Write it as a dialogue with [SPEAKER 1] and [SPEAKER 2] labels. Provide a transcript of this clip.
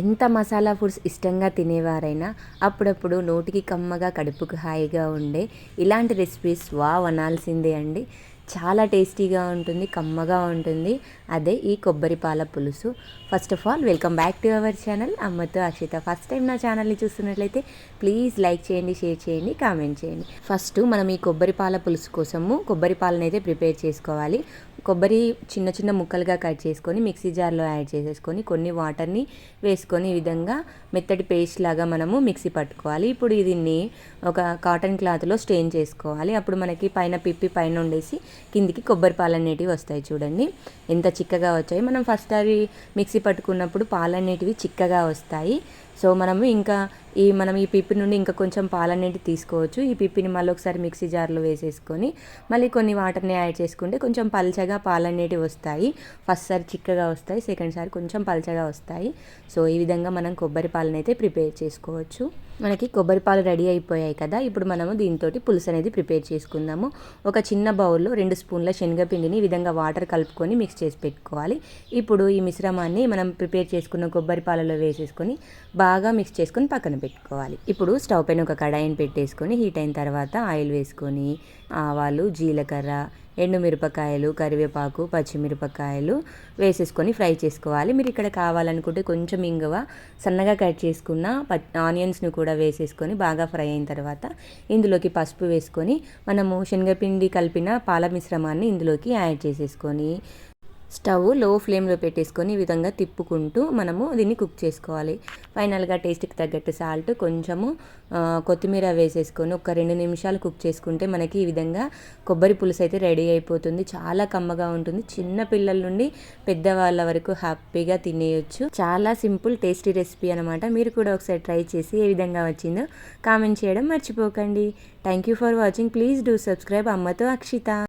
[SPEAKER 1] ఎంత మసాలా ఫుడ్స్ ఇష్టంగా తినేవారైనా అప్పుడప్పుడు నోటికి కమ్మగా కడుపుకు హాయిగా ఉండే ఇలాంటి రెసిపీస్ వావ్ అనాల్సిందే అండి. చాలా టేస్టీగా ఉంటుంది కమ్మగా ఉంటుంది. అదే ఈ కొబ్బరి పాల పులుసు. First of all welcome back to our channel అమ్మతో అక్షిత ఫస్ట్ టైం నా ఛానల్ని చూస్తున్నట్లయితే ప్లీజ్ లైక్ చేయండి షేర్ చేయండి కామెంట్ చేయండి. ఫస్ట్ మనం ఈ కొబ్బరి పాల పులుసు కోసము కొబ్బరి పాలనైతే ప్రిపేర్ చేసుకోవాలి. కొబ్బరి చిన్న చిన్న ముక్కలుగా కట్ చేసుకొని మిక్సీ జార్లో యాడ్ చేసేసుకొని కొన్ని వాటర్ని వేసుకొని ఈ విధంగా మెత్తటి పేస్ట్ లాగా మనము మిక్సీ పట్టుకోవాలి. ఇప్పుడు దీన్ని ఒక కాటన్ క్లాత్లో స్టెయిన్ చేసుకోవాలి. అప్పుడు మనకి పైన పిప్పి పైన ఉండేసి కిందికి కొబ్బరి పాలు అనేటివి వస్తాయి చూడండి. ఎంత చిక్కగా వచ్చాయి. మనం ఫస్ట్ అవి మిక్సీ పట్టుకున్నప్పుడు పాలు అనేటివి చిక్కగా వస్తాయి. సో మనము ఇంకా ఈ మనం ఈ పిప్పి నుండి ఇంకా కొంచెం పాలనేది తీసుకోవచ్చు. ఈ పిప్పిని మళ్ళీ ఒకసారి మిక్సీ జార్లో వేసేసుకొని మళ్ళీ కొన్ని వాటర్ని యాడ్ చేసుకుంటే కొంచెం పల్చగా పాలనేటివి వస్తాయి. ఫస్ట్ సారి చిక్కగా వస్తాయి సెకండ్ సారి కొంచెం పల్చగా వస్తాయి. సో ఈ విధంగా మనం కొబ్బరి పాలనైతే ప్రిపేర్ చేసుకోవచ్చు. మనకి కొబ్బరి పాలు రెడీ అయిపోయాయి కదా. ఇప్పుడు మనము దీంతో పులుసు అనేది ప్రిపేర్ చేసుకుందాము. ఒక చిన్న బౌల్లో రెండు స్పూన్ల శనగపిండిని ఈ విధంగా వాటర్ కలుపుకొని మిక్స్ చేసి పెట్టుకోవాలి. ఇప్పుడు ఈ మిశ్రమాన్ని మనం ప్రిపేర్ చేసుకున్న కొబ్బరి పాలలో వేసేసుకొని బాగా మిక్స్ చేసుకొని పక్కన పెట్టుకోవాలి. ఇప్పుడు స్టవ్ పైన ఒక కడాయిని పెట్టేసుకొని హీట్ అయిన తర్వాత ఆయిల్ వేసుకొని ఆవాలు జీలకర్ర ఎండుమిరపకాయలు కరివేపాకు పచ్చిమిరపకాయలు వేసేసుకొని ఫ్రై చేసుకోవాలి. మీరు ఇక్కడ కావాలనుకుంటే కొంచెం ఇంగువ సన్నగా కట్ చేసుకున్న ఆనియన్స్ని కూడా వేసేసుకొని బాగా ఫ్రై అయిన తర్వాత ఇందులోకి పసుపు వేసుకొని మనము శనగపిండి కలిపిన పాల మిశ్రమాన్ని ఇందులోకి యాడ్ చేసేసుకొని స్టవ్లో ఫ్లేమ్లో పెట్టేసుకొని ఈ విధంగా తిప్పుకుంటూ మనము దీన్ని కుక్ చేసుకోవాలి. ఫైనల్గా టేస్ట్కి తగ్గట్టు సాల్ట్ కొంచెము కొత్తిమీర వేసేసుకొని ఒక రెండు నిమిషాలు కుక్ చేసుకుంటే మనకి ఈ విధంగా కొబ్బరి పులుసు అయితే రెడీ అయిపోతుంది. చాలా కమ్మగా ఉంటుంది. చిన్న పిల్లల నుండి పెద్దవాళ్ళ వరకు హ్యాపీగా తినేయొచ్చు. చాలా సింపుల్ టేస్టీ రెసిపీ అనమాట మీరు కూడా ఒకసారి ట్రై చేసి ఏ విధంగా వచ్చిందో కామెంట్ చేయడం మర్చిపోకండి. Thank you for watching please do subscribe అమ్మతో అక్షిత.